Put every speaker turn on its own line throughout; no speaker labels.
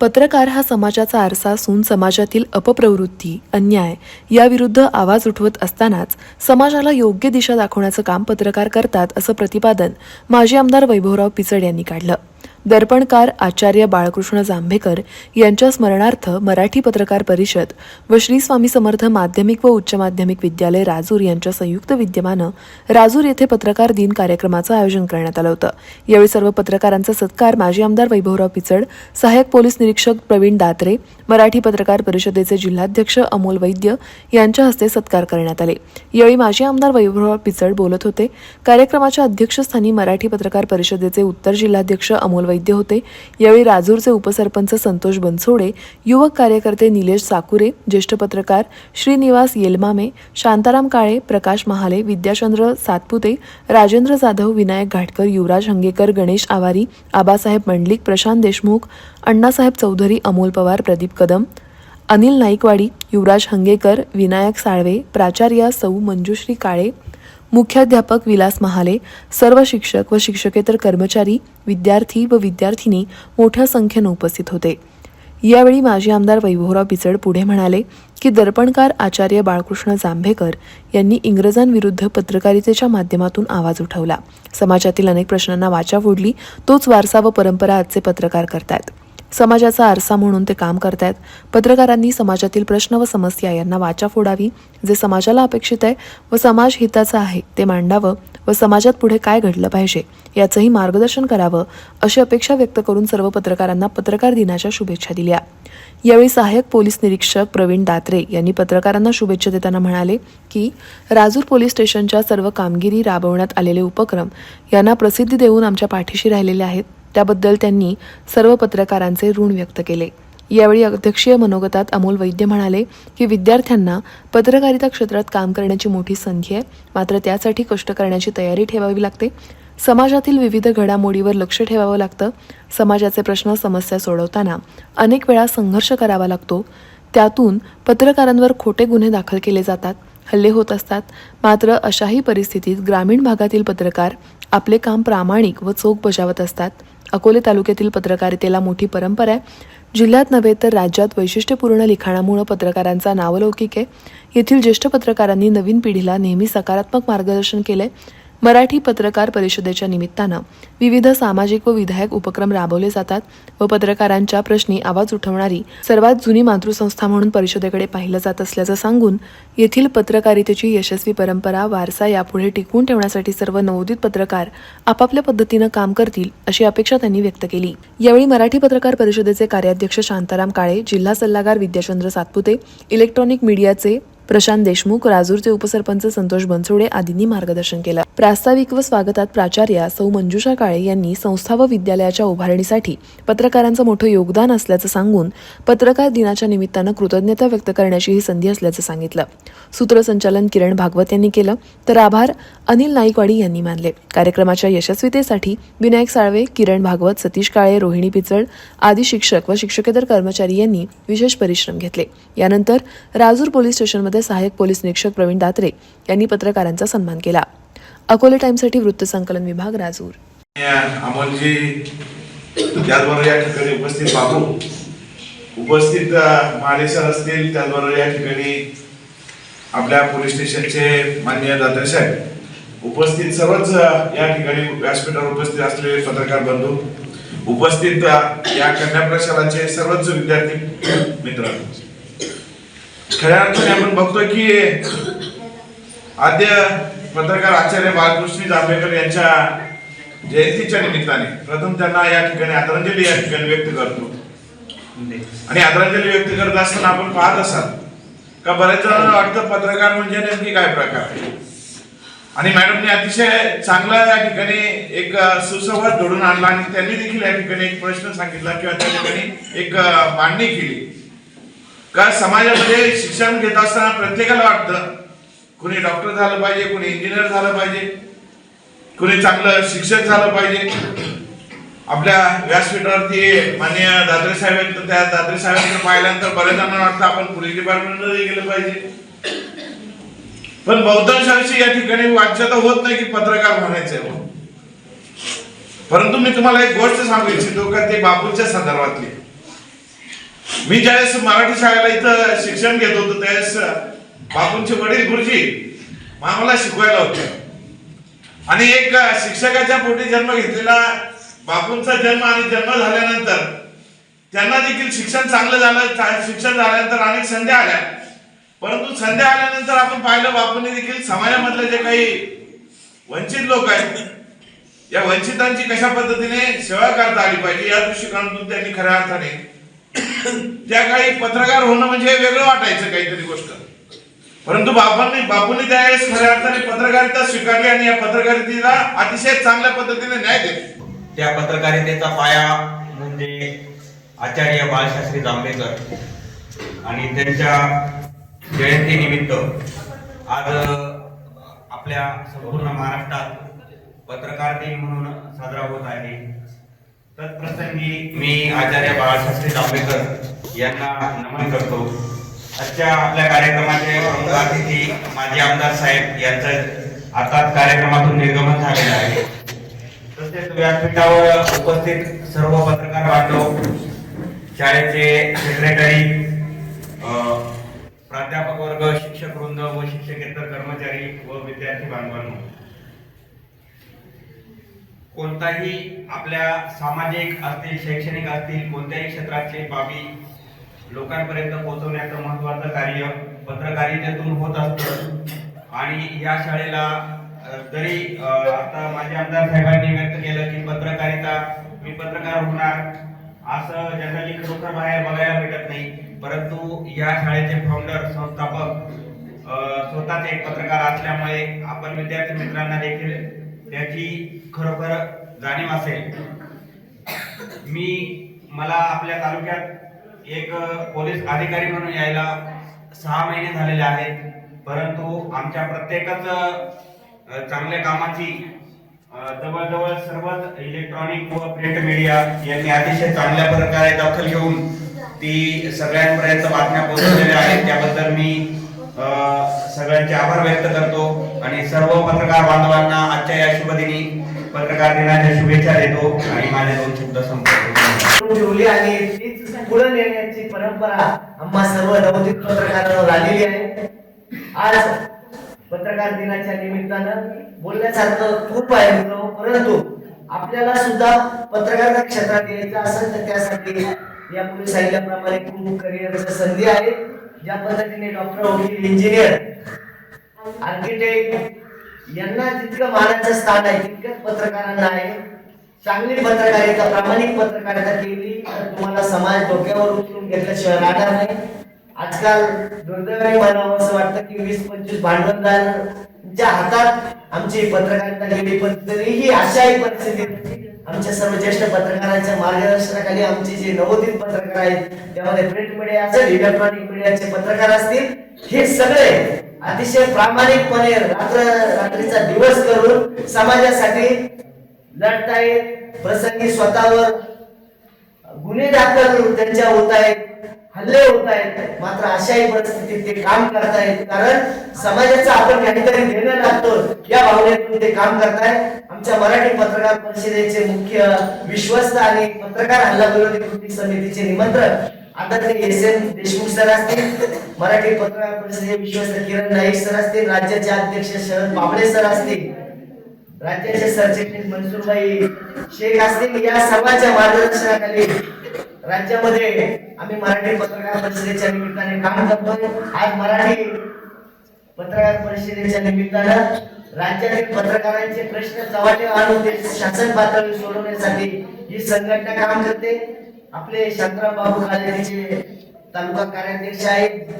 पत्रकार हा समाजाचा आरसा असून समाजातील अपप्रवृत्ती अन्याय याविरुद्ध आवाज उठवत असतानाच समाजाला योग्य दिशा दाखवण्याचं काम पत्रकार करतात असं प्रतिपादन माजी आमदार वैभवराव पिचड यांनी काढलं. दर्पणकार आचार्य बाळकृष्ण जांभेकर यांच्या स्मरणार्थ मराठी पत्रकार परिषद व श्री स्वामी समर्थ माध्यमिक व उच्च माध्यमिक विद्यालय राजूर यांच्या संयुक्त विद्यमानं राजूर येथे पत्रकार दिन कार्यक्रमाचं आयोजन करण्यात आलं होतं. यावेळी सर्व पत्रकारांचा सत्कार माजी आमदार वैभवराव पिचड सहाय्यक पोलीस निरीक्षक प्रवीण दात्रे मराठी पत्रकार परिषदेचे जिल्हाध्यक्ष अमोल वैद्य यांच्या हस्ते सत्कार करण्यात आले. यावेळी माजी आमदार वैभवराव पिचड बोलत होते कार्यक्रमाच्या अध्यक्षस्थानी मराठी पत्रकार परिषदेचे उत्तर जिल्हाध्यक्ष अमोल वैद्य होते. यावेळी राजूरचे उपसरपंच संतोष बनसोडे युवक कार्यकर्ते निलेश साकुरे ज्येष्ठ पत्रकार श्रीनिवास येलमामे शांताराम काळे प्रकाश महाले विद्याचंद्र सातपुते राजेंद्र जाधव विनायक घाटकर युवराज हंगेकर गणेश आवारी आबासाहेब मंडलिक प्रशांत देशमुख अण्णासाहेब चौधरी अमोल पवार प्रदीप कदम अनिल नाईकवाडी युवराज हंगेकर विनायक साळवे प्राचार्या सौ मंजुश्री काळे मुख्याध्यापक विलास महाले सर्व शिक्षक व शिक्षकेतर कर्मचारी विद्यार्थी व विद्यार्थिनी मोठ्या संख्येनं उपस्थित होते. यावेळी माजी आमदार वैभवराव पिचड पुढे म्हणाले की दर्पणकार आचार्य बाळकृष्ण जांभेकर यांनी इंग्रजांविरुद्ध पत्रकारितेच्या माध्यमातून आवाज उठवला. समाजातील अनेक प्रश्नांना वाचा फोडली तोच वारसा व परंपरा आजचे पत्रकार करतायत. समाजाचा आरसा म्हणून ते काम करतायत. पत्रकारांनी समाजातील प्रश्न व समस्या यांना वाचा फोडावी. जे समाजाला अपेक्षित आहे व समाज हिताचं आहे ते मांडावं व समाजात पुढे काय घडलं पाहिजे याचंही मार्गदर्शन करावं अशी अपेक्षा व्यक्त करून सर्व पत्रकारांना पत्रकार दिनाच्या शुभेच्छा दिल्या. यावेळी सहाय्यक पोलीस निरीक्षक प्रवीण दात्रे यांनी पत्रकारांना शुभेच्छा देताना म्हणाले की राजूर पोलीस स्टेशनच्या सर्व कामगिरी राबवण्यात आलेले उपक्रम यांना प्रसिद्धी देऊन आमच्या पाठीशी राहिलेले आहेत. त्याबद्दल त्यांनी सर्व पत्रकारांचे ऋण व्यक्त केले. यावेळी अध्यक्षीय मनोगतात अमोल वैद्य म्हणाले की विद्यार्थ्यांना पत्रकारिता क्षेत्रात काम करण्याची मोठी संधी आहे. मात्र त्यासाठी कष्ट करण्याची तयारी ठेवावी लागते. समाजातील विविध घडामोडीवर लक्ष ठेवावं लागतं. समाजाचे प्रश्न समस्या सोडवताना अनेक वेळा संघर्ष करावा लागतो. त्यातून पत्रकारांवर खोटे गुन्हे दाखल केले जातात हल्ले होत असतात. मात्र अशाही परिस्थितीत ग्रामीण भागातील पत्रकार आपले काम प्रामाणिक व चोख बजावत असतात. अकोले तालुक्यातील पत्रकारितेला मोठी परंपरा आहे. जिल्ह्यात नव्हे तर राज्यात वैशिष्ट्यपूर्ण लिखाणामुळं पत्रकारांचा नावलौकिक आहे. येथील ज्येष्ठ पत्रकारांनी नवीन पिढीला नेहमी सकारात्मक मार्गदर्शन केलंय. मराठी पत्रकार परिषदेच्या निमित्तानं विविध सामाजिक व विधायक उपक्रम राबवले जातात व पत्रकारांच्या प्रश्नी आवाज उठवणारी सर्वात जुनी मातृसंस्था म्हणून परिषदेकडे पाहिलं जात असल्याचं सांगून येथील पत्रकारितेची यशस्वी परंपरा वारसा यापुढे टिकवून ठेवण्यासाठी सर्व नवोदित पत्रकार आपापल्या पद्धतीनं काम करतील अशी अपेक्षा त्यांनी व्यक्त केली. यावेळी मराठी पत्रकार परिषदेचे कार्याध्यक्ष शांताराम काळे जिल्हा सल्लागार विद्याचंद्र सातपुते इलेक्ट्रॉनिक मीडियाचे प्रशांत देशमुख राजूरचे उपसरपंच संतोष बनसोडे आदींनी मार्गदर्शन केलं. प्रास्ताविक व स्वागतात प्राचार्या सौ मंजुषा काळे यांनी संस्था व विद्यालयाच्या उभारणीसाठी पत्रकारांचं मोठं योगदान असल्याचं सांगून पत्रकार दिनाच्या निमित्तानं कृतज्ञता व्यक्त करण्याची ही संधी असल्याचं सांगितलं. सूत्रसंचालन किरण भागवत यांनी केलं. तर आभार अनिल नाईकवाडी यांनी मानले. कार्यक्रमाच्या यशस्वीतेसाठी विनायक साळवे किरण भागवत सतीश काळे रोहिणी पिचड आदी शिक्षक व शिक्षकेतर कर्मचारी यांनी विशेष परिश्रम घेतले. यानंतर राजूर पोलीस स्टेशनमध्ये सहाय्यक पोलीस निरीक्षक प्रवीण दात्रे यांनी पत्रकारांचा सन्मान केला. अकोले टाइमसाठी वृत्तसंकलन विभाग राजूर.
अमोलजी त्याचबरोबर या ठिकाणी उपस्थित बाबू. उपस्थित अ, असतील त्याचबरोबर या ठिकाणी आपल्या पोलीस स्टेशनचे मान्य दात्रे साहेब. उपस्थित सर्वच या ठिकाणी व्यासपीठावर उपस्थित असलेले पत्रकार बंधू. उपस्थित या कन्या प्रशालाचे सर्वच विद्यार्थी मित्र. खऱ्या अर्थाने आपण बघतोय की आद्य पत्रकार आचार्य बालकृष्ण जांभेकर यांच्या जयंतीच्या निमित्ताने प्रथम त्यांना या ठिकाणी आदरांजली या ठिकाणी व्यक्त करतो. आणि आदरांजली व्यक्त करत असताना आपण पाहत असाल का बऱ्याच जणांना वाटतं पत्रकार म्हणजे नेमकी काय प्रकार? आणि मॅडमने अतिशय चांगला या ठिकाणी एक सुसंवाद घडून आणला आणि त्यांनी देखील या ठिकाणी एक प्रश्न सांगितला किंवा त्या ठिकाणी एक मांडणी केली. का समाजामध्ये शिक्षण घेत असताना प्रत्येकाला वाटतं कुणी डॉक्टर झालं पाहिजे कुणी इंजिनियर झालं पाहिजे कुणी चांगलं शिक्षक झालं पाहिजे. आपल्या व्यासपीठावरती मान्य दादरे साहेब आहेत तर त्या दादरे साहेबांकडे पाहिल्यानंतर बऱ्याच जणांना वाटतं आपण पोलीस डिपार्टमेंटमध्ये गेलं पाहिजे. पण बहुतांशांशी या ठिकाणी वाच्यता होत नाही की पत्रकार म्हणायचंय परंतु मी तुम्हाला एक गोष्ट सांगू इच्छितो का ते बापूच्या संदर्भातली. मी ज्यावेळेस मराठी शाळेला इथं शिक्षण घेत होतो त्यावेळेस बापूंचे वडील गुरुजी आम्हाला शिकवायला होते. आणि एक शिक्षकाच्या पोटी जन्म घेतलेला बापूंचा जन्म आणि जन्म झाल्यानंतर त्यांना देखील शिक्षण चांगलं झालं शिक्षण झाल्यानंतर अनेक संध्या आल्या. परंतु संध्या आल्यानंतर आपण पाहिलं बापूंनी देखील समाजामधले जे काही वंचित लोक आहेत या वंचितांची कशा पद्धतीने सेवा करता आली पाहिजे या दृष्टिकोनातून त्यांनी खऱ्या अर्थाने त्या काळी पत्रकार होणं म्हणजे वेगळं वाटायचं काहीतरी गोष्ट. परंतु बापांनी बापूंनी त्यावेळेस खऱ्या अर्थाने पत्रकारिता स्वीकारली आणि या पत्रकारितेला अतिशय चांगल्या पद्धतीने न्याय दिला.
त्या पत्रकारितेचा पाया म्हणजे आचार्य बाळशास्त्री जांभेकर आणि त्यांच्या जयंतीनिमित्त आज आपल्या संपूर्ण महाराष्ट्रात पत्रकार दिन म्हणून साजरा होत आहे. तत्प्रसंगी मी आचार्य बाळशास्त्री जांभेकर यांना नमन करतो. आजच्या आपल्या कार्यक्रमाचे प्रमुख अतिथी माजी आमदार साहेब यांचं आताच कार्यक्रमातून निर्गमन झालेलं आहे. तसेच व्यासपीठावर उपस्थित सर्व पत्रकार बांधव शाळेचे सेक्रेटरी प्राध्यापक वर्ग शिक्षक वृंद व शिक्षकेतर कर्मचारी व विद्यार्थी बांधवांनो कोणताही आपल्या सामाजिक असतील शैक्षणिक असतील कोणत्याही क्षेत्राचे बाबी लोकांपर्यंत पोहोचवण्याचं महत्त्वाचं कार्य पत्रकारितेतून होत असतं. आणि या शाळेला जरी आता माझे आमदार साहेबांनी व्यक्त केलं की पत्रकारिता मी पत्रकार होणार असं जनरली खरोखर बाहेर बघायला भेटत नाही. परंतु या शाळेचे फाउंडर संस्थापक स्वतःच एक पत्रकार असल्यामुळे आपण विद्यार्थी मित्रांना देखील याची खरोखर जाणीव असेल. मी मला आपल्या तालुक्यात एक पोलीस अधिकारी म्हणून यायला सहा महिने झालेले आहेत. परंतु आमच्या प्रत्येकच चांगल्या कामाची जवळजवळ सर्वच इलेक्ट्रॉनिक व प्रिंट मीडिया यांनी अतिशय चांगल्या प्रकारे दखल घेऊन ती सगळ्यांपर्यंत बातम्या पोहोचलेल्या आहेत. त्याबद्दल मी सगळ्यांचे आभार व्यक्त करतो आणि सर्व पत्रकार बांधवांना आजच्या या शुभदिनी पत्रकार दिनाच्या शुभेच्छा देतो आणि माझे दोन शब्द संपतो
ठेवली आणि तीच पुढे नेण्याची परंपरा आम्हा सर्व नवोदित पत्रकारांवर आलेली आहे. आज पत्रकार दिनाच्या निमित्तानं बोलण्यासारखं खूप आहे परंतु आपल्याला सुद्धा पत्रकारिता क्षेत्रात यायचं असेल तर त्यासाठी यापूर्वी सांगितल्याप्रमाणे खूप करिअरच्या संधी आहे. ज्या पद्धतीने डॉक्टर वकील इंजिनियर आर्किटेक्ट यांना जितकं मानाचं स्थान आहे तितकंच पत्रकारांना आहे. चांगली पत्रकारिता प्रामाणिक पत्रकारिता केली तर तुम्हाला समाज डोक्यावर उचलून घेतल्याशिवाय राहणार नाही. आजकाल दुर्दैवाने म्हणावं असं वाटतं की वीस पंचवीस भांडवलदार ज्या हातात आमची पत्रकारिता गेली पण तरीही अशाही परिस्थितीत आमच्या सर्व ज्येष्ठ पत्रकारांच्या मार्गदर्शनाखाली आमचे जे नवोदित पत्रकार आहेत त्यामध्ये प्रिंट मीडिया असेल इलेक्ट्रॉनिक मीडियाचे पत्रकार असतील हे सगळे अतिशय प्रामाणिकपणे रात्र रात्रीचा दिवस करून समाजासाठी लढतायत प्रसंगी स्वतःवर गुन्हे दाखल त्यांच्या होत आहेत. हल्ले होत आहेत मात्र अशाही परिस्थितीत ते काम करतायत. कारण समाजाचं आपण काहीतरी देणं लागतो या भावनेतून ते काम करतायत. आमच्या मराठी पत्रकार परिषदेचे मुख्य विश्वस्त आणि पत्रकार हल्ला विरोधी कृती समितीचे निमंत्रण आदरणीय एस एन देशमुख सर असतील मराठी पत्रकार परिषदेचे विश्वस्त किरण नाईक सर असतील राज्याचे अध्यक्ष शरद बाबळे सर असतील राज्याचे सरचिटणीस मनसुरभाई शेख असतील या सर्वांच्या मार्गदर्शनाखाली राज्यामध्ये आम्ही मराठी पत्रकार परिषदेच्या निमित्ताने काम करतोय. आज मराठी पत्रकार परिषदेच्या निमित्तानं राज्यातील पत्रकारांचे प्रश्न चव्हाटे आणून ते शासन पातळी सोडवण्यासाठी ही संघटना काम करते. आपले शांतराम बाबू कालेचे तालुका कार्याध्यक्ष आहेत.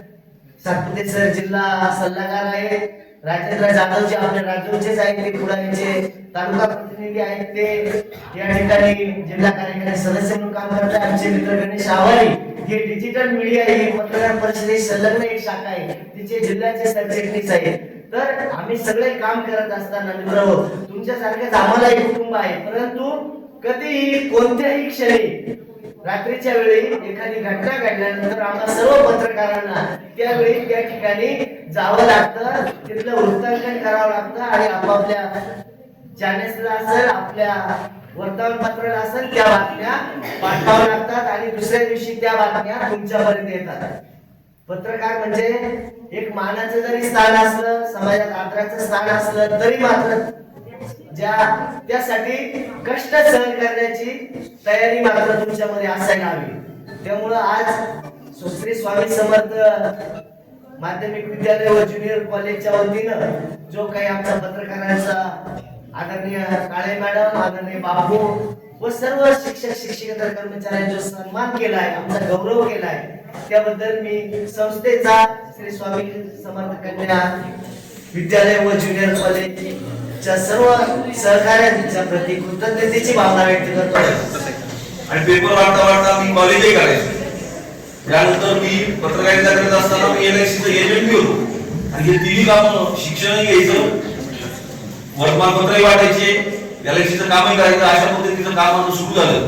सातपुते सर जिल्हा सल्लागार आहेत. राजेंद्र जाधव जे आपले राज्याचेच आहेत ते पुढारीचे तालुका प्रतिनिधी आहेत ते. या ठिकाणी जिल्हा कार्यकारी सदस्य म्हणून काम करतात. आमचे मित्र गणेश आवारी हे डिजिटल मीडिया ही पत्रकार परिषदेची संलग्न एक शाखा आहे. तिचे जिल्ह्याचे सरचिटणीस आहेत. तर आम्ही सगळे काम करत असताना मित्र तुमच्यासारखेच एक कुटुंब आहे. परंतु कधीही कोणत्याही क्षणी रात्रीच्या वेळी एखादी घटना घडल्यानंतर आम्हाला सर्व पत्रकारांना त्यावेळी त्या ठिकाणी जावं लागतं तिथलं वृत्तांकन करावं लागतं आणि आपापल्या चॅनेल्सला असेल आपल्या वर्तमानपत्र असेल त्या बातम्या पाठवाव्या लागतात आणि दुसऱ्या दिवशी त्या बातम्या तुमच्यापर्यंत येतात. पत्रकार म्हणजे एक मानाचं जरी स्थान असलं समाजात आदराचं स्थान असलं तरी मात्र ज्या त्यासाठी कष्ट सहन करण्याची तयारी मात्र तुमच्यामध्ये असायला हवी त्यामुळं आज श्री स्वामी समर्थ माध्यमिक विद्यालय व ज्युनियर कॉलेजच्या वतीनं जो काही आमचा पत्रकारांचा आदरणीय काळे मॅडम आदरणीय बापू व सर्व शिक्षक शिक्षकेतर कर्मचाऱ्यांचा सन्मान केलाय आमचा गौरव केलाय त्याबद्दल मी संस्थेचा श्री स्वामी समर्थ कन्या विद्यालय व ज्युनियर कॉलेजच्या सर्व सहकार्यांच्या प्रती कृतज्ञतेची भावना व्यक्त करतो.
आणि पेपर वाटता वाटता मी कॉलेजही काढायचो त्यानंतर मी पत्रकारिता करत असताना मी एल एजंट बी होतो. आणि हे तिन्ही कामं शिक्षणही घ्यायचं वर्तमानपत्रही वाटायचे. एल कामही करायचं. अशा पद्धतीचं काम माझं सुरू झालं.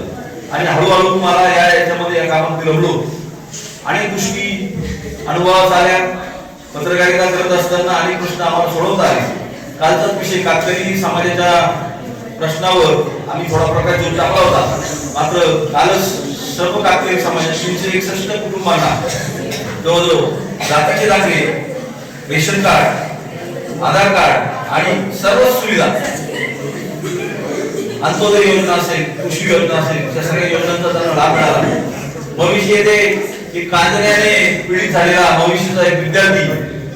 आणि हळूहळू मला या याच्यामध्ये या कामामध्ये रमलो अनेक गोष्टी अनुभवात आल्या. पत्रकारिता करत असताना अनेक प्रश्न आम्हाला सोडवता आले. कालचाच विषय कातकरी समाजाच्या प्रश्नावर आम्ही थोडा प्रकार जोर टाकला होता. मात्र कालच सर्व कातकरी समाजा तीनशे एकसष्ट कुटुंबांना जवळजवळ जातीचे दाखले रेशन कार्ड आधार कार्ड आणि सर्व सुविधा. अंत्योदय योजना असेल कृषी योजना असेल त्या सगळ्या योजनांचा त्यांना लाभ मिळाला. भविष्य येते की कांजण्याने पीडित झालेला भविष्याचा एक विद्यार्थी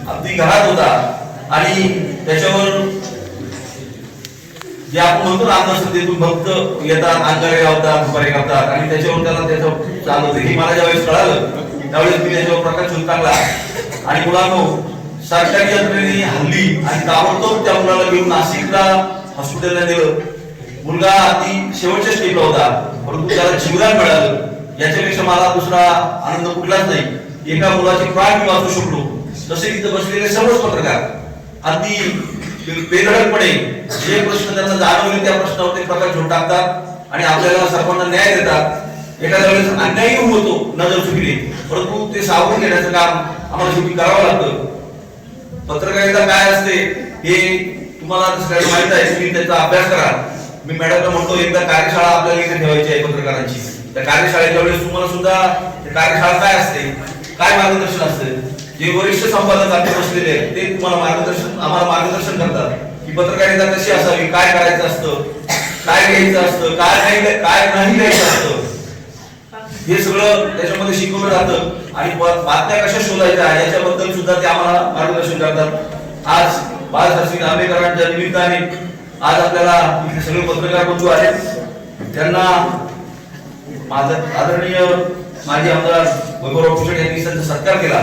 अगदी घरात होता आणि त्याच्यावर जे आपण म्हणतो ना अंधश्रद्धेतून भक्त येतात अंगारे लावतात दुपारी करतात आणि त्याच्यावर त्याला त्याचं चालू हे मला ज्यावेळेस कळालं त्यावेळेस मी त्याच्यावर प्रकाश होऊन टाकला. आणि मुलांनो सरकारी यंत्रणेने हल्ली आणि ताबडतोब त्या मुलाला घेऊन नाशिकला हॉस्पिटलला नेलं. मुलगा ती शेवटच्या स्टेपला होता परंतु त्याला जीवदान मिळालं. याच्यापेक्षा मला दुसरा आनंद कुठलाच नाही. एका मुलाचे प्राण मी वाचू शकलो. तसे इथं बसलेले सर्वच पत्रकार. अगदी बेधडकपणे जे प्रश्न त्यांना जाणवले त्या प्रश्नावर ते प्रकाश घेऊन टाकतात आणि आपल्याला सर्वांना न्याय देतात. एखाद्या वेळेस अन्यायही होतो नजर चुकीने परंतु ते सावरून घेण्याचं काम आम्हाला शेवटी करावं लागतं. पत्रकारिता काय असते हे तुम्हाला सगळ्यांना माहीत आहे तुम्ही त्याचा अभ्यास करा. मी मॅडमला म्हणतो एकदा कार्यशाळा आपल्याला इथे ठेवायची आहे पत्रकारांची. त्या कार्यशाळेच्या वेळेस तुम्हाला सुद्धा कार्यशाळा काय असते? काय मार्गदर्शन असते? जे वरिष्ठ संपादक आम्ही बसलेले आहेत ते तुम्हाला मार्गदर्शन आम्हाला मार्गदर्शन करतात. की पत्रकारिता कशी असावी काय करायचं असतं काय घ्यायचं असतं काय नाही काय नाही घ्यायचं असतं. हे सगळं त्याच्यामध्ये शिकवलं जातं आणि बातम्या कशा शोधायच्या याच्याबद्दल सुद्धा ते आम्हाला मार्गदर्शन करतात. आज बाळासाहेब आंबेडकरांच्या निमित्ताने आज आपल्याला इथे सगळे पत्रकार बंधू आहेत. त्यांना माझा आदरणीय माजी आमदार वैभवराव कुशड यांनी त्यांचा सत्कार केला.